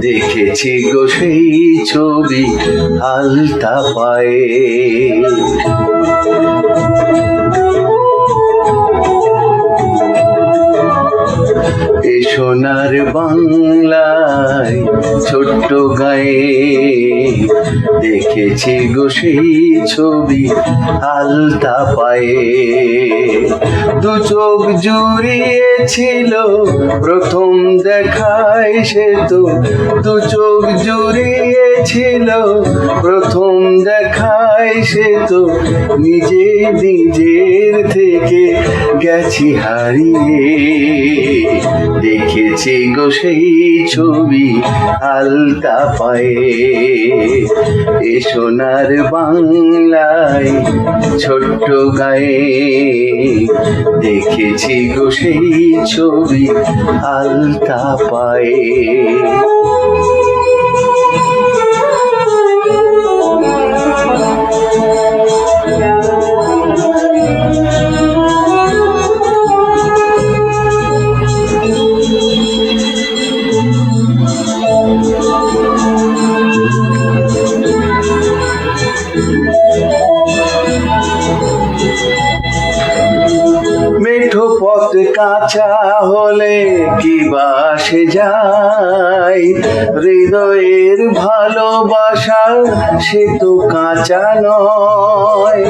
দেখেছি গো সেই ছবি আলতা পায়ে। সোনার বাংলায় ছোট্ট গায়ে দেখেছি গো সেই ছবি আলতা পায়ে। দু চোখ জুড়িয়েছিল, প্রথম দেখায় সে তো। দু চোখ জুড়িয়েছিল, প্রথম দেখায় সে তো। নিজে নিজের থেকে গেছি হারিয়ে। দেখেছি গো সেই ছবি আলতা পায়ে। এ সোনার বাংলায় ছোট্ট গায়ে দেখেছি গো সেই ছবি আলতা পায়ে। কাঁচা হলে কি বাসে যায়? হৃদয়ের ভালোবাসা সে তো কাঁচা নয়।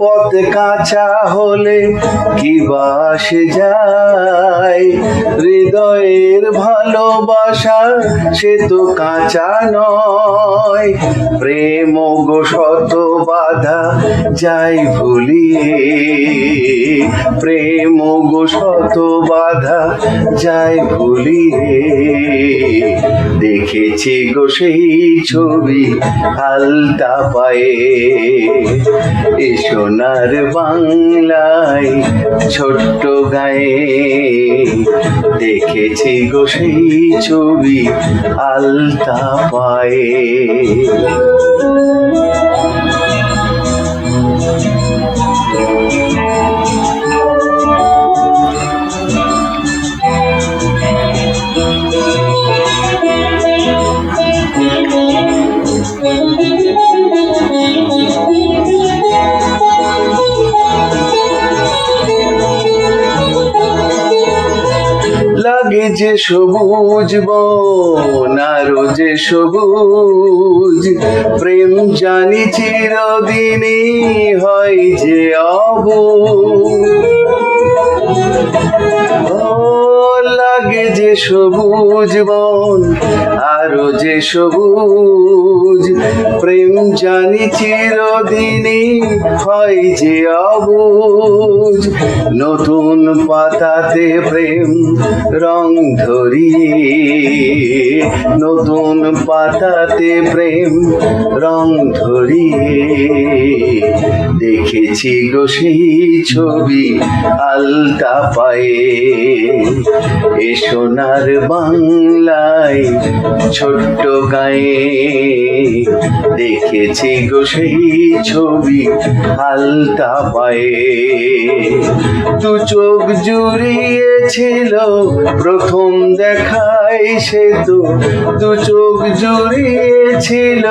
পথ কাঁচা হলে কি বাসে যায়? হৃদয়ের ভালোবাসা সে তো কাঁচা নয়। প্রেম গো শত বাধা, যাই ভুলিয়ে প্রেম গো শত বাধা যায় ভুলিয়ে। দেখেছি গো সেই ছবি আলতা পায়ে। এ সোনার বাংলায় ছোট্ট গায়ে। দেখেছি গো সেই ছবি আলতা পায়ে। লাগে যে সবুজ বনারো যে সবুজ, প্রেম জানি চিরদিনই হয় যে অবুজ। লাগে যে সবুজ বন আরও যে সবুজ, প্রেম জানি চিরদিনই হয় যে অবুজ। নতুন পাতাতে প্রেম রং ধরিয়ে নতুন পাতাতে প্রেম রং ধরিয়ে দেখেছি গো সেই ছবি আলতা পায়ে। এ সোনার বাংলায় ছোট্ট গায়ে। দেখেছি গো সেই ছবি আলতা পায়ে। দু চোখ জুড়িয়েছিল, প্রথম দেখায় সে তো। দু চোখ জুড়িয়েছিল,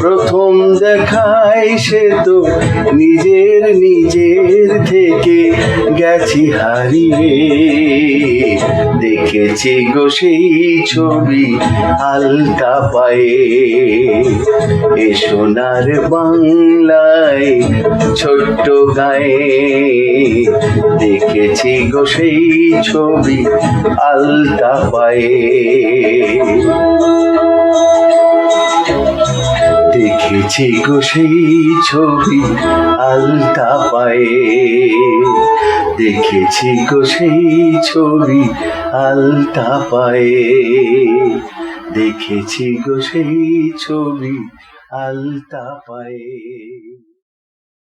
প্রথম দেখায় সে তো। নিজের নিজের থেকে গেছি হারিয়ে। দেখেছি গো সেই ছবি আলতা পায়ে। এ সোনার বাংলায় ছোট্ট গায়ে দেখেছি গো সেই ছবি আলতা পায়ে। দেখেছি গো সেই ছবি আলতা পায়ে। দেখেছি গো সেই ছবি আলতা পায়ে। দেখেছি গো সেই ছবি আলতা পায়ে।